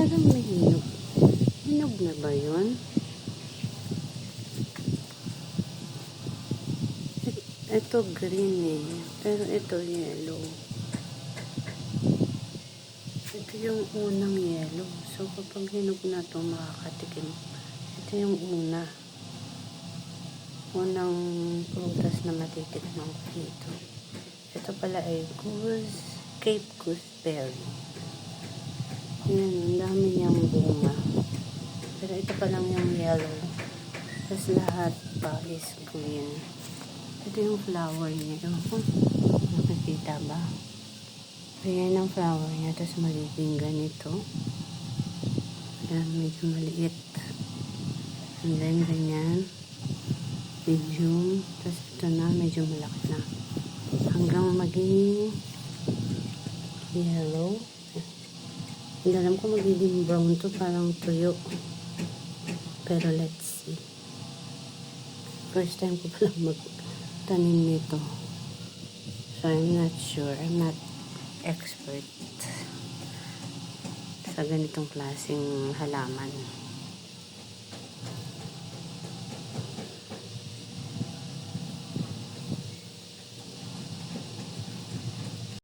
Parang may hinog. Na ba yun? Ito green eh. Pero ito yellow. Ito yung unang yellow. So kapag hinog na to makakatikim. Ito yung una. Unang prutas na matitikman ko dito. Ito pala ay goose, Cape Gooseberry. Dami niyang bunga. Pero ito pa lang yung yellow. Tapos lahat pa is green. Ito yung flower niya. Ewan ko, nakikita ba? Ayan ang flower niya. Tapos magiging ganito. Ayan, medyo maliit. And then, ganyan. Medium. Tapos ito na, medyo malaki na. Hanggang maging yellow. Hindi alam ko magiging brown to, parang tuyo. Pero let's see. First time ko palang magtanim nito. So I'm not sure. I'm not expert sa ganitong klaseng halaman.